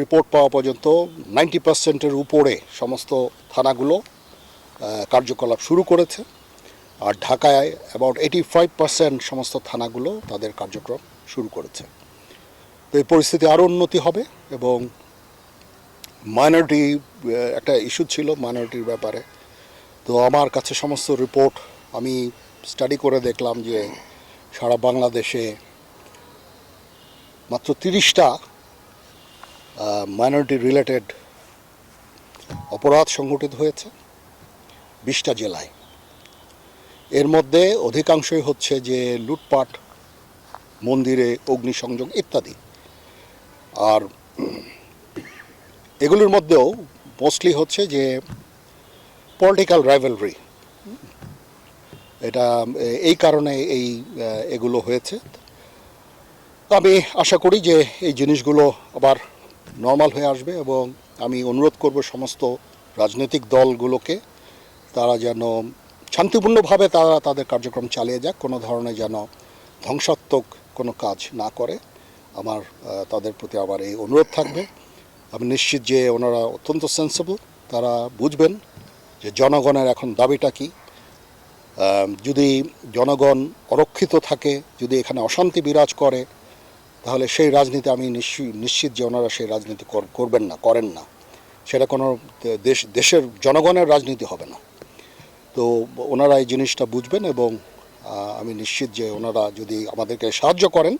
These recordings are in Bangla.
রিপোর্ট পাওয়া পর্যন্ত নাইনটি পার্সেন্টের উপরে সমস্ত থানাগুলো কার্যকলাপ শুরু করেছে। আর ঢাকায় অ্যাবাউট এইটি ফাইভ পার্সেন্ট সমস্ত থানাগুলো তাদের কার্যক্রম শুরু করেছে। তো এই পরিস্থিতি আরও উন্নতি হবে এবং মাইনরিটি একটা ইস্যু ছিল মাইনরিটির ব্যাপারে। তো আমার কাছে সমস্ত রিপোর্ট আমি স্টাডি করে দেখলাম যে সারা বাংলাদেশে মাত্র তিরিশটা মাইনরিটি রিলেটেড অপরাধ সংঘটিত হয়েছে বিশটা জেলায়। এর মধ্যে অধিকাংশই হচ্ছে যে লুটপাট, মন্দিরে অগ্নিসংযোগ ইত্যাদি। আর এগুলোর মধ্যেও মোস্টলি হচ্ছে যে পলিটিক্যাল রাইভেলরি এটা, এই কারণে এই এগুলো হয়েছে। আমি আশা করি যে এই জিনিসগুলো আবার নর্মাল হয়ে আসবে এবং আমি অনুরোধ করব সমস্ত রাজনৈতিক দলগুলোকে তারা যেন শান্তিপূর্ণভাবে তারা তাদের কার্যক্রম চালিয়ে যাক, কোনো ধরনের যেন ধ্বংসাত্মক কোনো কাজ না করে। আমার তাদের প্রতি আবার এই অনুরোধ থাকবে। আমি নিশ্চিত যে ওনারা অত্যন্ত সেন্সিবল তারা বুঝবেন যে জনগণের এখন দাবিটা কী। যদি জনগণ অরক্ষিত থাকে, যদি এখানে অশান্তি বিরাজ করে তাহলে সেই রাজনীতি আমি নিশ্চি- নিশ্চিত যে ওনারা সেই রাজনীতি কর- করবেন না, করেন না। সেটা কোনো দেশ, দেশের জনগণের রাজনীতি হবে না। তো ওনারা এই জিনিসটা বুঝবেন এবং আমি নিশ্চিত যে ওনারা যদি আমাদেরকে সাহায্য করেন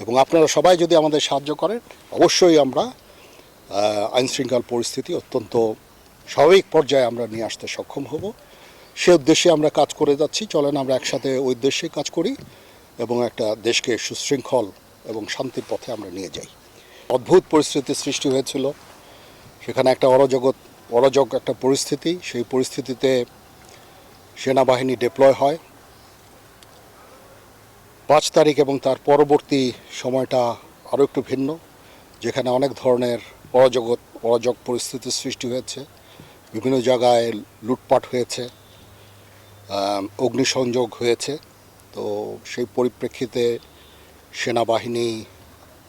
এবং আপনারা সবাই যদি আমাদের সাহায্য করেন, অবশ্যই আমরা আইন শৃঙ্খলা পরিস্থিতি অত্যন্ত স্বাভাবিক পর্যায়ে আমরা নিয়ে আসতে সক্ষম হব। সে উদ্দেশ্যে আমরা কাজ করে যাচ্ছি। চলেন আমরা একসাথে ওই উদ্দেশ্যে কাজ করি এবং একটা দেশকে সুশৃঙ্খল এবং শান্তির পথে আমরা নিয়ে যাই। অদ্ভুত পরিস্থিতির সৃষ্টি হয়েছিল। সেখানে একটা অরাজগত অরাজক একটা পরিস্থিতি। সেই পরিস্থিতিতে সেনাবাহিনী ডিপ্লয় হয়। পাঁচ তারিখ এবং তার পরবর্তী সময়টা আরও একটু ভিন্ন, যেখানে অনেক ধরনের অরাজগত অরাজক পরিস্থিতির সৃষ্টি হয়েছে। বিভিন্ন জায়গায় লুটপাট হয়েছে অগ্নিসংযোগ হয়েছে। তো সেই পরিপ্রেক্ষিতে সেনাবাহিনী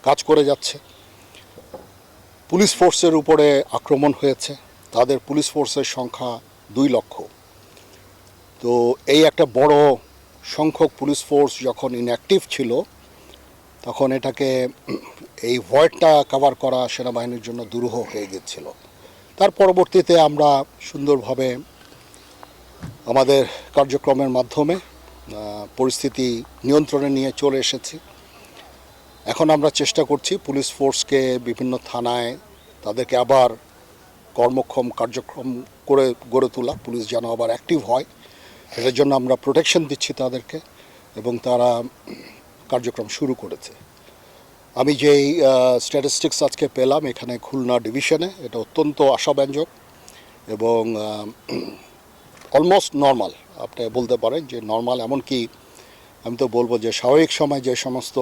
কাজ করে যাচ্ছে। পুলিশ ফোর্সের উপরে আক্রমণ হয়েছে। তাদের পুলিশ ফোর্সের সংখ্যা দুই লক্ষ। তো এই একটা বড় সংখ্যক পুলিশ ফোর্স যখন ইনঅ্যাক্টিভ ছিল, তখন এটাকে এই ভয়েডটা কভার করা সেনাবাহিনীর জন্য দুরূহ হয়ে গেছিল তার পরবর্তীতে আমরা সুন্দরভাবে আমাদের কার্যক্রমের মাধ্যমে পরিস্থিতি নিয়ন্ত্রণে নিয়ে চলে এসেছি। এখন আমরা চেষ্টা করছি পুলিশ ফোর্সকে বিভিন্ন থানায় তাদেরকে আবার কর্মক্ষম কার্যক্রম করে গড়ে তোলা, পুলিশ যেন আবার অ্যাক্টিভ হয়। এটার জন্য আমরা প্রোটেকশন দিচ্ছি তাদেরকে এবং তারা কার্যক্রম শুরু করেছে। আমি যেই স্ট্যাটিস্টিক্স আজকে পেলাম এখানে খুলনা ডিভিশনে এটা অত্যন্ত আশাব্যঞ্জক এবং অলমোস্ট নর্মাল আপনি বলতে পারেন যে নর্মাল এমনকি আমি তো বলব যে স্বাভাবিক সময় যে সমস্ত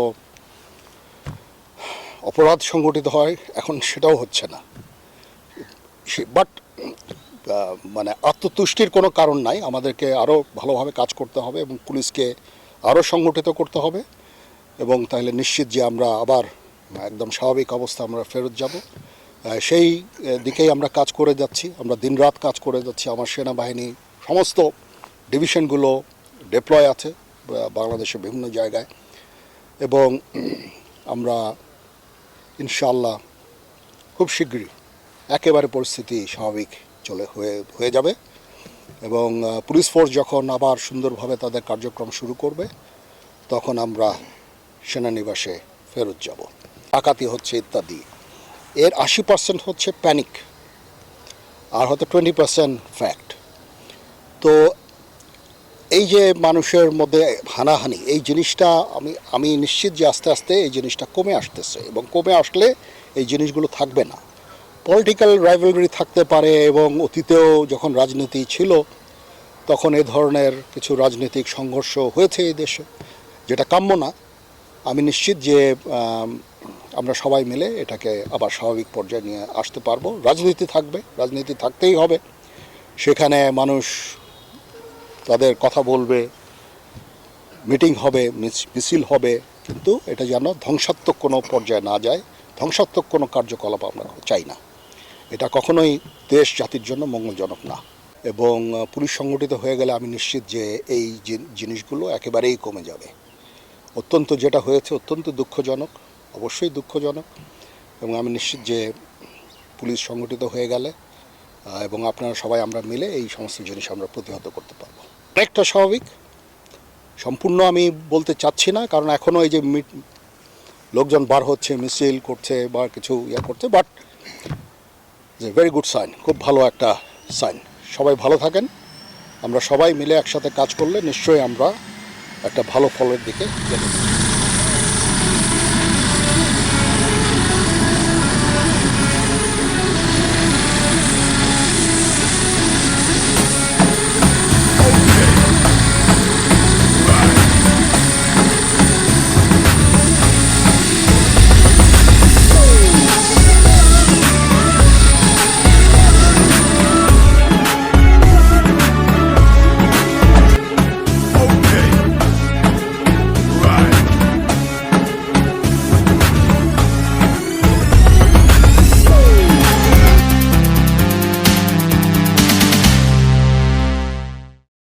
অপরাধ সংগঠিত হয়, এখন সেটাও হচ্ছে না। বাট মানে আত্মতুষ্টির কোনো কারণ নাই। আমাদেরকে আরও ভালোভাবে কাজ করতে হবে এবং পুলিশকে আরও সংগঠিত করতে হবে এবং তাহলে নিশ্চিত যে আমরা আবার, একদম স্বাভাবিক অবস্থা আমরা ফেরত যাব। সেই দিকেই আমরা কাজ করে যাচ্ছি। আমরা দিনরাত কাজ করে যাচ্ছি। আমার সেনাবাহিনী সমস্ত ডিভিশনগুলো ডিপ্লয় আছে বাংলাদেশের বিভিন্ন জায়গায়। এবং আমরা ইনশাল্লাহ খুব শীঘ্রই একেবারে পরিস্থিতি স্বাভাবিক চলে হয়ে হয়ে যাবে এবং পুলিশ ফোর্স যখন আবার সুন্দরভাবে তাদের কার্যক্রম শুরু করবে, তখন আমরা সেনানিবাসে ফেরত যাব। ডাকাতি হচ্ছে ইত্যাদি। এর আশি পার্সেন্ট হচ্ছে প্যানিক আর হয়তো টোয়েন্টি পার্সেন্ট ফ্যাক্ট তো এই যে মানুষের মধ্যে হানাহানি, এই জিনিসটা আমি আমি নিশ্চিত যে আস্তে আস্তে এই জিনিসটা কমে আসতেছে এবং কমে আসলে এই জিনিসগুলো থাকবে না। পলিটিক্যাল রাইভেলরি থাকতে পারে এবং অতীতেও যখন রাজনীতি ছিল, তখন এ ধরনের কিছু রাজনৈতিক সংঘর্ষ হয়েছে এই দেশে, যেটা কাম্য না। আমি নিশ্চিত যে আমরা সবাই মিলে এটাকে আবার স্বাভাবিক পর্যায়ে নিয়ে আসতে পারব। রাজনীতি থাকবে, রাজনীতি থাকতেই হবে। সেখানে মানুষ তাদের কথা বলবে, মিটিং হবে মিছ- মিছিল হবে, কিন্তু এটা যেন ধ্বংসাত্মক কোনো পর্যায়ে না যায়, ধ্বংসাত্মক কোনো কার্যকলাপ আমরা চাই না। এটা কখনোই দেশ জাতির জন্য মঙ্গলজনক না। এবং পুলিশ সংগঠিত হয়ে গেলে আমি নিশ্চিত যে এই জিনিসগুলো একেবারেই কমে যাবে। অত্যন্ত যেটা হয়েছে অত্যন্ত দুঃখজনক, অবশ্যই দুঃখজনক। এবং আমি নিশ্চিত যে পুলিশ সংগঠিত হয়ে গেলে এবং আপনারা সবাই আমরা মিলে এই সমস্ত জিনিস আমরা প্রতিহত করতে পারব। অনেকটা স্বাভাবিক। সম্পূর্ণ আমি বলতে চাচ্ছি না, কারণ এখনও এই যে লোকজন বার হচ্ছে, মিছিল করছে বা কিছু ইয়ে করছে but is a very good sign খুব ভালো একটা সাইন সবাই ভালো থাকেন। আমরা সবাই মিলে একসাথে কাজ করলে নিশ্চয়ই আমরা একটা ভালো ফলের দিকে যেতে।